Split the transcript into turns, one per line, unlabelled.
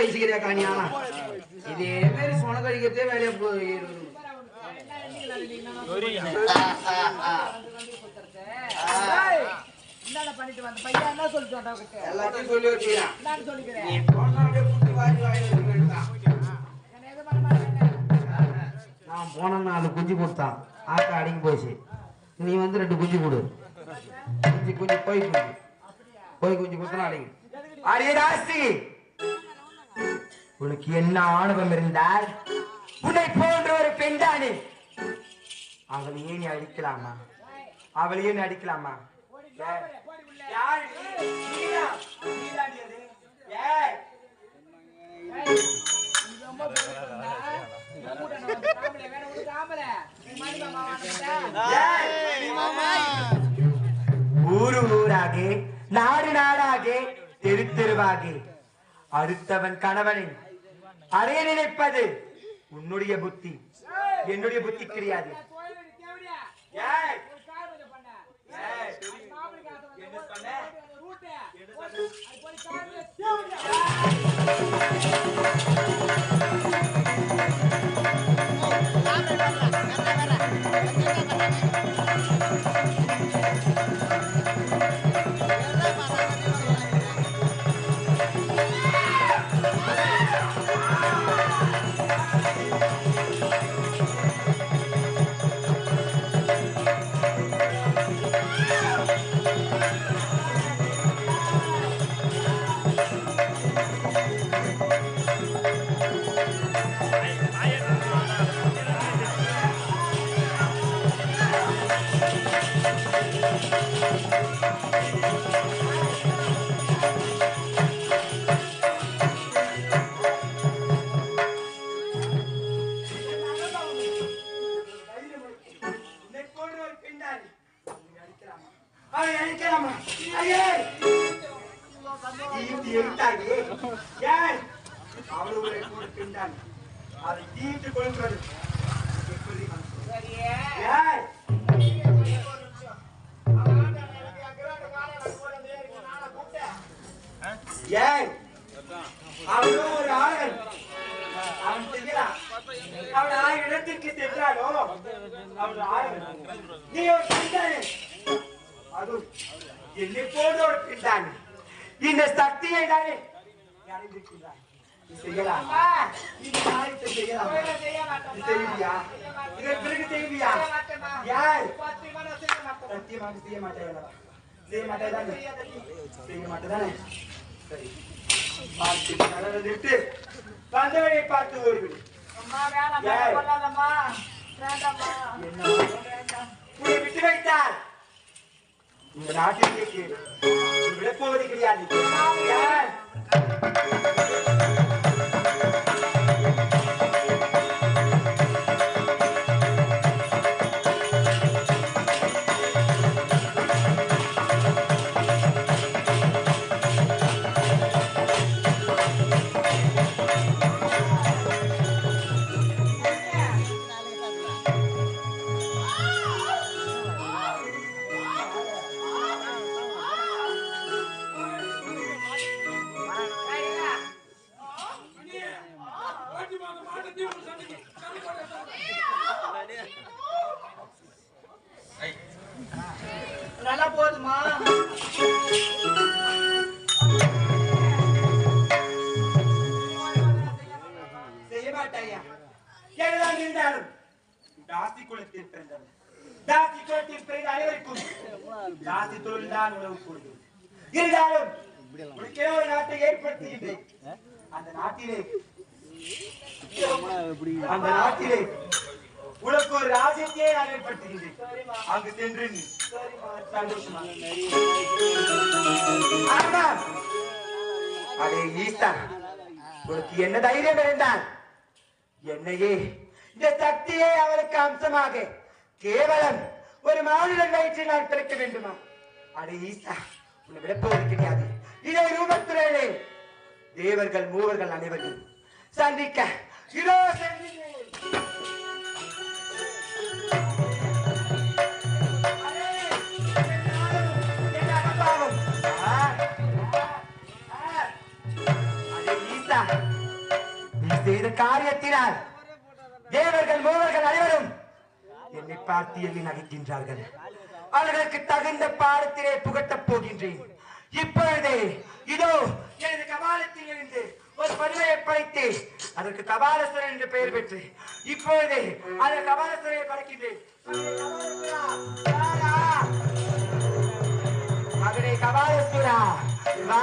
வயசுக்கிறியா காணியானா இதே மாதிரி சொன கழிக்கிறதே வேலையா போய் எல்லாத்தையும் சொல்லி வச்சுக்கிறேன். போனா நான் போன நாலு குஞ்சு கொடுத்தான். ஆக்கா அடிங்கி போச்சு. நீ வந்து ரெண்டு குஞ்சு கொடு. குஞ்சு குஞ்சு போய் குஞ்சு. போய் குஞ்சு கொடுத்தனா அடிங்க
அரிய உனக்கு என்ன ஆணவம் இருந்தால் உன்னை போன்ற ஒரு பெண்தானே? அவள் ஏன் அடிக்கலாமா? அவள் ஏன் அடிக்கலாமா. ஊரு ஊராக நாடு நாடாக தெரு தெருவாக. அடுத்தவன் கணவனை அடைய நினைப்பது உன்னுடைய புத்தி என்னுடைய புத்தி கிடையாது தீட்டு எரித்தாயே. ஏன்? அவள் உன்னை அதை தீட்டு கொள்வது எப்படி மனசு? ஏய்! ஒரு ஆளன் அவன் அவன் இடத்திற்கு சென்றாலோ அவன் நீ ஒரு அதுவும் ஒரு பிண்டானே இந்த சக்தியை தானே. நீ செய்யலாமா செய்யலாமா இதற்கு பிறகு செய்வியா யார் சத்தியமாக செய்ய மாட்டேன் செய்ய மாட்டேன் தானே செய்ய மாட்டேன் தானே சரி பார்த்து நடந்துட்டு வந்தவனை பார்த்து ஓடிவிடு ஏய். என்ன உன்னை விட்டு வைத்தால் இந்த நாட்டிற்கு கேடு நீ கிடையாது ஜாதி குலத்தில் பிறந்த அனைவருக்கும் தாசி தொழில் தான் உணவு கூடுது இருந்தாலும் உனக்கே ஒரு நாட்டை ஏற்படுத்துகின்றேன் அந்த நாட்டிலே அந்த நாட்டிலே உனக்கு ஒரு ராஜ்யத்தையே நான் ஏற்படுத்துகின்றேன் அங்கு சென்று நீ சந்தோஷமா ஆமாம். அடே ஈசா உனக்கு என்ன தைரியம் இருந்தான் என்னையே இந்த சக்தியை அவருக்கு அம்சமாக கேவலம். ஒரு மாநிலம் வயிற்றில் நான் பிறக்க வேண்டுமா? அடே ஈசா உன்னை விளப்பது கிடையாது. இதை ரூபத்துறையிலே தேவர்கள் மூவர்கள் அனைவரும் சந்திக்க இதோ செய்த அடே ஈசா காரியத்தினால் தேவர்கள் மூவர்கள் அனைவரும் என்னை பார்த்து எண்ணி நகைக்கின்றார்கள் அவர்களுக்கு தகுந்த பாடத்திலே புகட்டப் போகின்றேன். இப்பொழுதே இதோ எனது கபாலத்தில் இருந்து ஒரு பதுமையை படைத்து அதற்கு கபாலஸ்வரன் என்று பெயர் பெற்று இப்பொழுதே அந்த கபாலஸ்வரனை படைக்கின்றேன். மகனை கபாலஸ்வரா, வா.